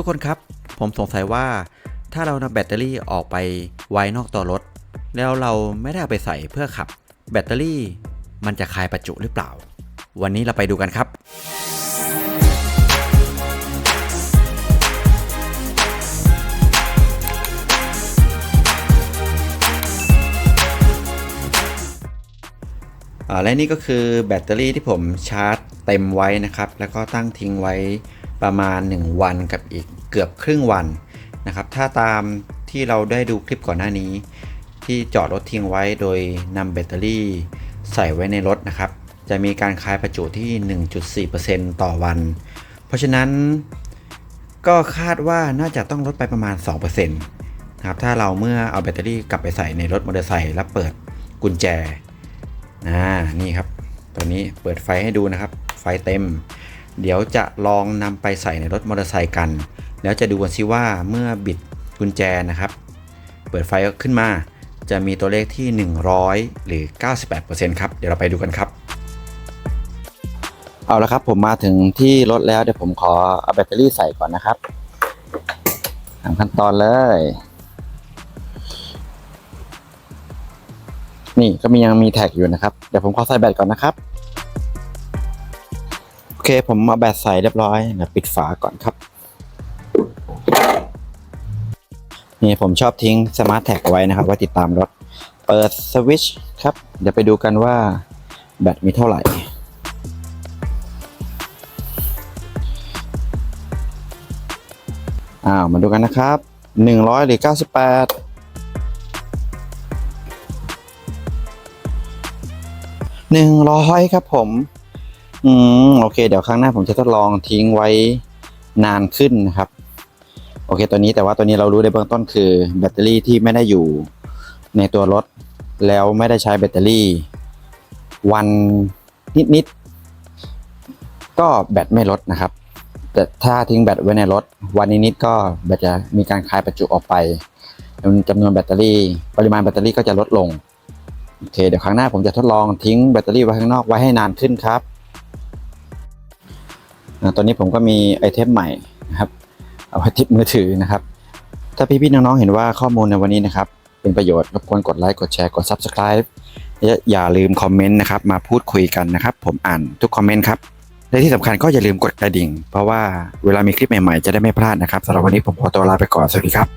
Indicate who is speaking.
Speaker 1: ทุกคนครับ ผมสงสัยว่าถ้าเรานำแบตเตอรี่ออกไปไว้นอกตัวรถ แล้วเราไม่ได้เอาไปใส่เพื่อขับ แบตเตอรี่มันจะคายประจุหรือเปล่า วันนี้เราไปดูกันครับ และนี่ก็คือแบตเตอรี่ที่ผมชาร์จเต็มไว้นะครับ แล้วก็ตั้งทิ้งไว้ ประมาณ 1 วันกับอีกเกือบครึ่งวันนะครับ ถ้าตามที่เราได้ดูคลิปก่อนหน้านี้ ที่จอดรถทิ้งไว้โดยนำแบตเตอรี่ใส่ไว้ในรถนะครับ จะมีการคายประจุที่ 1.4%ต่อวัน เพราะฉะนั้นก็คาดว่าน่าจะต้องลดไปประมาณ 2%นะครับถ้าเราเมื่อเอาแบตเตอรี่กลับไปใส่ในรถมอเตอร์ไซค์แล้วเปิดกุญแจอ่านี่ครับ ตัวนี้เปิดไฟให้ดูนะครับ ไฟเต็ม เดี๋ยวจะลองนำไปใส่ในรถมอเตอร์ไซค์กัน แล้วจะดูกันซิว่าเมื่อบิดกุญแจนะครับ เปิดไฟขึ้นมา จะมีตัวเลขที่ 100 หรือ 98%ครับ เดี๋ยวเราไปดูกันครับ เอาละครับผมมาถึงที่รถแล้วเดี๋ยวผมขอเอาแบตเตอรี่ใส่ก่อนนะครับตามขั้นตอนเลย นี่ก็มียังมีแท็กอยู่นะครับ เดี๋ยวผมขอใส่แบตก่อนนะครับ เคผมเอาแบตใส่เรียบร้อยเดี๋ยวปิดฝาก่อนครับ นี่ผมชอบทิ้งสมาร์ทแท็กไว้นะครับไว้ติดตามรถ เปิดสวิตช์ครับ เดี๋ยวไปดูกันว่าแบตมีเท่าไหร่อ้าวมาดูกันนะครับ 100 หรือ 98หนึ่งร้อยครับผม อืมโอเค เดี๋ยวครั้งหน้าผมจะทดลองทิ้งไว้นานขึ้นนะครับ โอเค ตัวนี้แต่ว่าตัวนี้เรารู้ในเบื้องต้นคือ แบตเตอรี่ที่ไม่ได้อยู่ในตัวรถ แล้วไม่ได้ใช้แบตเตอรี่ วันนิดๆก็แบตไม่ลดนะครับ แต่ถ้าทิ้งแบตไว้ในรถ วันนิดๆก็แบตจะมีการคายประจุออกไปจำนวนแบตเตอรี่ ปริมาณแบตเตอรี่ก็จะลดลงโอเคเดี๋ยวครั้งหน้าผมจะทดลองทิ้งแบตเตอรี่ไว้ข้างนอกไว้ให้นานขึ้นครับ ตอนนี้ผมก็มีไอเทมใหม่นะครับเอาไว้ติดมือถือนะครับ ถ้าพี่ๆน้องๆเห็นว่าข้อมูลในวันนี้นะครับ เป็นประโยชน์รบกวนกดไลค์กดแชร์กด Subscribe และอย่าลืมคอมเมนต์นะครับมาพูดคุยกันนะครับ ผมอ่านทุกคอมเมนต์ครับและที่สำคัญก็อย่าลืมกดกระดิ่ง เพราะว่าเวลามีคลิปใหม่ๆจะได้ไม่พลาดนะครับสำหรับวันนี้ผมขอตัวลาไปก่อนสวัสดีครับ